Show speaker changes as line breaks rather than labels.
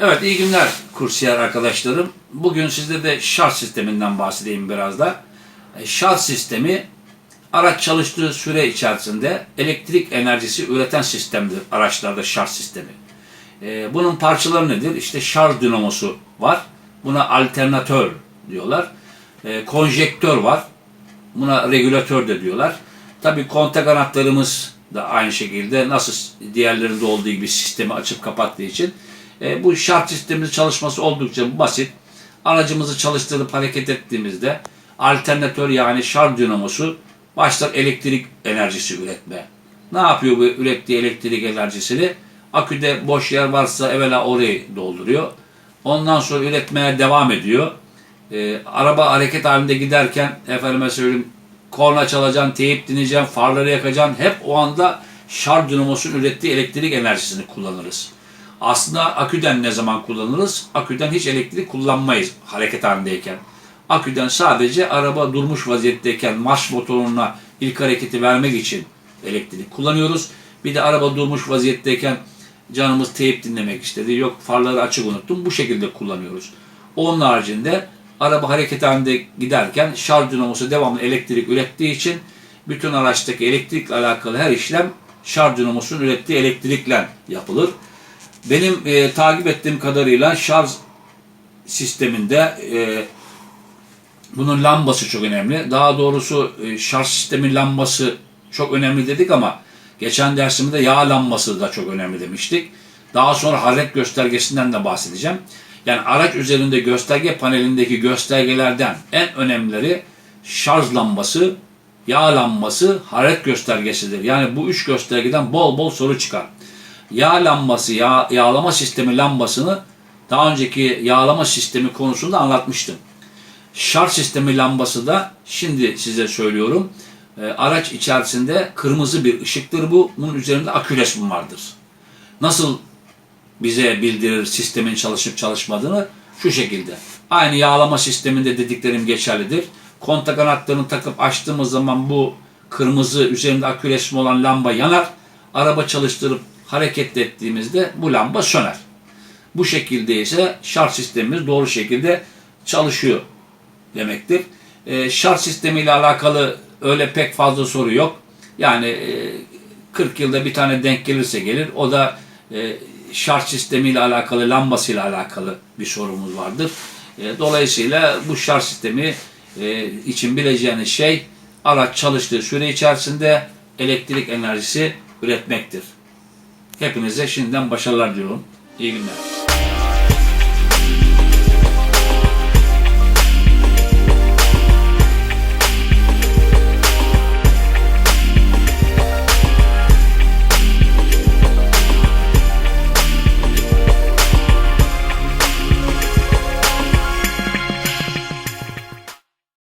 Evet iyi günler kursiyer arkadaşlarım. Bugün sizde de şarj sisteminden bahsedeyim biraz da. E, Şarj sistemi araç çalıştığı süre içerisinde elektrik enerjisi üreten sistemdir araçlarda şarj sistemi. E, Bunun parçaları nedir? İşte şarj dinamosu var. Buna alternatör diyorlar. E, Konjektör var. Buna regülatör de diyorlar. Tabii kontak anahtarımız da aynı şekilde nasıl diğerlerinde olduğu gibi sistemi açıp kapattığı için e, bu şarj sistemimizin çalışması oldukça basit. Aracımızı çalıştırıp hareket ettiğimizde alternatör yani şarj dinamosu başlar elektrik enerjisi üretmeye. Ne yapıyor bu ürettiği elektrik enerjisini? Aküde boş yer varsa evvela orayı dolduruyor. Ondan sonra üretmeye devam ediyor. E, araba hareket halinde giderken efendime söyleyeyim korna çalacaksın, teyip dinleyeceksin, farları yakacaksın. Hep o anda şarj dinamosunun ürettiği elektrik enerjisini kullanırız. Aslında aküden ne zaman kullanırız? Aküden hiç elektrik kullanmayız hareket halindeyken. Aküden sadece araba durmuş vaziyetteyken marş motoruna ilk hareketi vermek için elektrik kullanıyoruz. Bir de araba durmuş vaziyetteyken canımız teyip dinlemek istedi. Yok farları açık unuttum. Bu şekilde kullanıyoruz. Onun haricinde araba hareket halinde giderken şarj dinamosu devamlı elektrik ürettiği için bütün araçtaki elektrikle alakalı her işlem şarj dinamosunun ürettiği elektrikle yapılır. Benim e, takip ettiğim kadarıyla şarj sisteminde e, bunun lambası çok önemli. Daha doğrusu e, şarj sistemin lambası çok önemli dedik ama geçen dersimde yağ lambası da çok önemli demiştik. Daha sonra hareket göstergesinden de bahsedeceğim. Yani araç üzerinde gösterge panelindeki göstergelerden en önemlileri şarj lambası, yağ lambası, hareket göstergesidir. Yani bu üç göstergeden bol bol soru çıkar. Yağ lambası, yağ, yağlama sistemi lambasını daha önceki yağlama sistemi konusunda anlatmıştım. Şarj sistemi lambası da şimdi size söylüyorum. E, araç içerisinde kırmızı bir ışıktır bu. Bunun üzerinde akü resmi vardır. Nasıl bize bildirir sistemin çalışıp çalışmadığını şu şekilde. Aynı yağlama sisteminde dediklerim geçerlidir. Kontak anahtarını takıp açtığımız zaman bu kırmızı üzerinde akü resmi olan lamba yanar. Araba çalıştırıp hareket ettiğimizde bu lamba söner. Bu şekilde ise şarj sistemimiz doğru şekilde çalışıyor demektir. E, şarj sistemiyle alakalı öyle pek fazla soru yok. Yani e, 40 yılda bir tane denk gelirse gelir. O da e, şarj sistemiyle alakalı, lambasıyla alakalı bir sorumuz vardır. E, dolayısıyla bu şarj sistemi e, için bileceğiniz şey araç çalıştığı süre içerisinde elektrik enerjisi üretmektir. Hepinize şimdiden başarılar diliyorum. İyi günler.